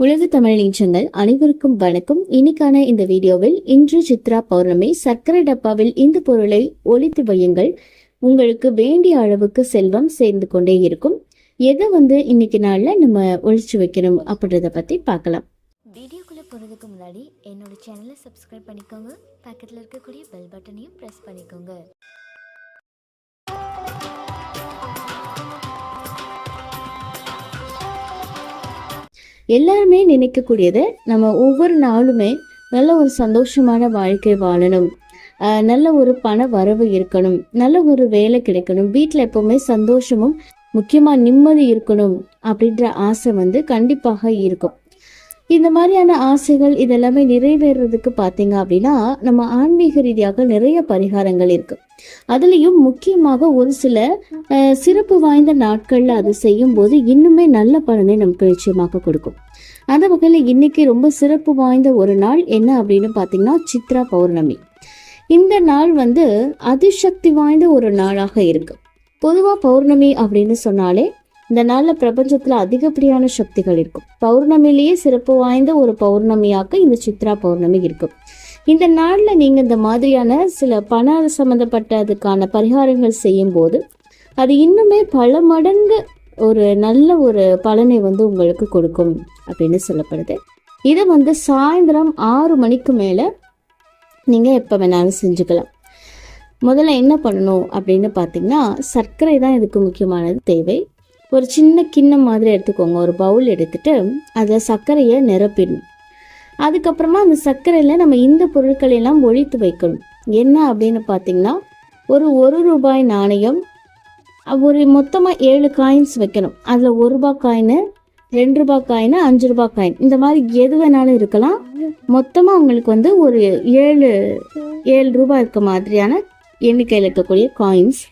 உலக தமிழ் நீச்சங்கள் அனைவருக்கும் வணக்கம். இன்னைக்கான இந்த வீடியோவில் இன்று சித்ரா பௌர்ணமி சர்க்கரை டப்பாவில் இந்த பொருளை ஒழித்து வையுங்கள். உங்களுக்கு வேண்டிய அளவுக்கு செல்வம் சேர்ந்து கொண்டே இருக்கும். எதை வந்து இன்னைக்கு நாளில் நம்ம ஒழிச்சு வைக்கணும் அப்படின்றத பத்தி பார்க்கலாம். வீடியோக்குள்ளே போகிறதுக்கு முன்னாடி என்னோட சேனலை சப்ஸ்கிரைப் பண்ணிக்கோங்க. பக்கத்தில் இருக்கக்கூடிய பெல் பட்டனையும் ப்ரெஸ் பண்ணிக்கோங்க. எல்லாருமே நினைக்கக்கூடியது நம்ம ஒவ்வொரு நாளுமே நல்ல ஒரு சந்தோஷமான வாழ்க்கை வாழணும். நல்ல ஒரு பண வரவு இருக்கணும். நல்ல ஒரு வேலை கிடைக்கணும். வீட்டில் எப்பவுமே சந்தோஷமும் முக்கியமாக நிம்மதி இருக்கணும் அப்படின்ற ஆசை வந்து கண்டிப்பாக இருக்கும். இந்த மாதிரியான ஆசைகள் இதெல்லாமே நிறைவேறதுக்கு பார்த்தீங்க அப்படின்னா நம்ம ஆன்மீக ரீதியாக நிறைய பரிகாரங்கள் இருக்கு. அதுலேயும் முக்கியமாக ஒரு சில சிறப்பு வாய்ந்த நாட்கள்ல அது செய்யும் போது இன்னுமே நல்ல பலனை நமக்கு நிச்சயமாக கொடுக்கும். அந்த வகையில் இன்னைக்கு ரொம்ப சிறப்பு வாய்ந்த ஒரு நாள் என்ன அப்படின்னு பார்த்தீங்கன்னா சித்ரா பௌர்ணமி. இந்த நாள் வந்து அதிசக்தி வாய்ந்த ஒரு நாளாக இருக்கு. பொதுவாக பௌர்ணமி அப்படின்னு சொன்னாலே இந்த நாளில் பிரபஞ்சத்தில் அதிகப்படியான சக்திகள் இருக்கும். பௌர்ணமிலேயே சிறப்பு வாய்ந்த ஒரு பௌர்ணமியாக இந்த சித்ரா பௌர்ணமி இருக்கும். இந்த நாளில் நீங்கள் இந்த மாதிரியான சில பண சம்மந்தப்பட்டதுக்கான பரிகாரங்கள் செய்யும் போது அது இன்னுமே பல மடங்கு ஒரு நல்ல ஒரு பலனை வந்து உங்களுக்கு கொடுக்கும் அப்படின்னு சொல்லப்படுது. இதை வந்து சாயந்தரம் ஆறு மணிக்கு மேலே நீங்கள் எப்போ வேணாலும் செஞ்சுக்கலாம். முதல்ல என்ன பண்ணணும் அப்படின்னு பார்த்தீங்கன்னா சர்க்கரை தான் இதுக்கு முக்கியமானது தேவை. ஒரு சின்ன கிண்ணம் மாதிரி எடுத்துக்கோங்க. ஒரு பவுல் எடுத்துட்டு அதில் சர்க்கரையை நிரப்பிடணும். அதுக்கப்புறமா அந்த சர்க்கரையில் நம்ம இந்த பொருட்களை எல்லாம் ஒழித்து வைக்கணும். என்ன அப்படின்னு பார்த்தீங்கன்னா ஒரு ஒரு ரூபாய் நாணயம் ஒரு மொத்தமாக ஏழு காயின்ஸ் வைக்கணும். அதில் ஒரு ரூபாய் காயின் ரெண்டு ரூபாய் காயின் அஞ்சு ரூபாய் காயின் இந்த மாதிரி எது வேணாலும் இருக்கலாம். மொத்தமாக அவங்களுக்கு வந்து ஒரு ஏழு ஏழு ரூபாய் இருக்க மாதிரியான எண்ணிக்கையில் இருக்கக்கூடிய காயின்ஸ்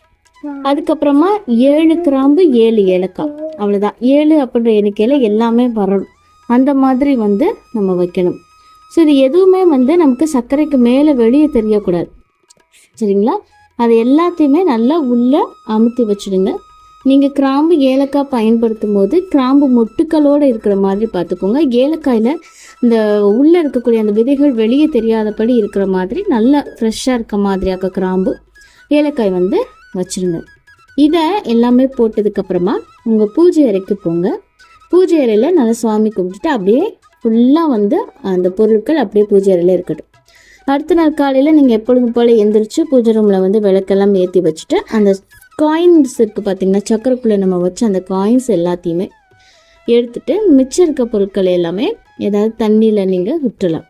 அதுக்கப்புறமா ஏழு கிராம்பு ஏழு ஏலக்காய். அவ்வளோதான் ஏழு அப்படின்ற எண்ணிக்கையில் எல்லாமே வரணும். அந்த மாதிரி வந்து நம்ம வைக்கணும். ஸோ இது எதுவுமே வந்து நமக்கு சர்க்கரைக்கு மேலே வெளியே தெரியக்கூடாது. சரிங்களா? அது எல்லாத்தையுமே நல்லா உள்ளே அமுத்தி வச்சுடுங்க. நீங்கள் கிராம்பு ஏலக்காய் பயன்படுத்தும் போது கிராம்பு மொட்டுக்களோடு இருக்கிற மாதிரி பார்த்துக்கோங்க. ஏலக்காயில் இந்த உள்ளே இருக்கக்கூடிய அந்த விதைகள் வெளியே தெரியாதபடி இருக்கிற மாதிரி நல்லா ஃப்ரெஷ்ஷாக இருக்க மாதிரியாக கிராம்பு ஏலக்காய் வந்து வச்சிருங்க இதை எல்லாமே போட்டதுக்கப்புறமா உங்கள் பூஜை அறைக்கு போங்க. பூஜை அறையில் நல்லா சுவாமி கும்பிட்டுட்டு அப்படியே ஃபுல்லாக வந்து அந்த பொருட்கள் அப்படியே பூஜை அறையில் இருக்கட்டும். அடுத்த நாள் காலையில் நீங்கள் எப்பொழுதும் போல் எந்திரிச்சு பூஜை ரூமில் வந்து விளக்கெல்லாம் ஏற்றி வச்சுட்டு அந்த காயின்ஸ் இருக்குது பார்த்தீங்கன்னா சக்கரைக்குள்ளே நம்ம வச்சு அந்த காயின்ஸ் எல்லாத்தையுமே எடுத்துட்டு மிச்சம் இருக்க பொருட்கள் எல்லாமே ஏதாவது தண்ணியில் நீங்கள் விட்டுலாம்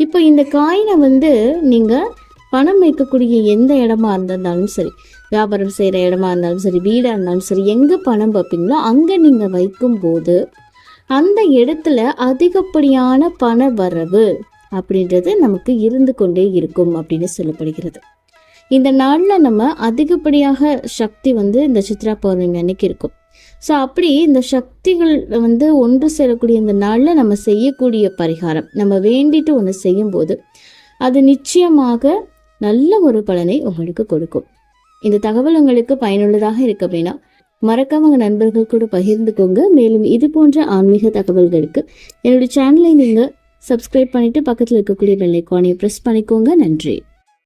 இப்போ இந்த காயினை வந்து நீங்கள் பணம் வைக்கக்கூடிய எந்த இடமா இருந்தாலும் சரி வியாபாரம் செய்கிற இடமா இருந்தாலும் சரி வீடாக இருந்தாலும் சரி எங்கே பணம் வைப்பீங்களோ அங்கே நீங்கள் வைக்கும்போது அந்த இடத்துல அதிகப்படியான பண வரவு அப்படின்றது நமக்கு இருந்து கொண்டே இருக்கும் அப்படின்னு சொல்லப்படுகிறது. இந்த நாளில் நம்ம அதிகப்படியாக சக்தி வந்து இந்த சித்ரா பௌர்ணமி அன்னைக்கு இருக்கும். ஸோ அப்படி இந்த சக்திகள் வந்து ஒன்று சேரக்கூடிய இந்த நாளில் நம்ம செய்யக்கூடிய பரிகாரம் நம்ம வேண்டிட்டு ஒன்று செய்யும்போது அது நிச்சயமாக நல்ல ஒரு பலனை உங்களுக்கு கொடுக்கும். இந்த தகவல் உங்களுக்கு பயனுள்ளதாக இருக்கு அப்படின்னா மறக்காம உங்க நண்பர்கள் கூட பகிர்ந்துக்கோங்க. மேலும் இது போன்ற ஆன்மீக தகவல்களுக்கு என்னுடைய சேனலை நீங்க சப்ஸ்கிரைப் பண்ணிட்டு பக்கத்தில் இருக்கக்கூடிய பெல் ஐக்கானை ப்ரெஸ் பண்ணிக்கோங்க. நன்றி.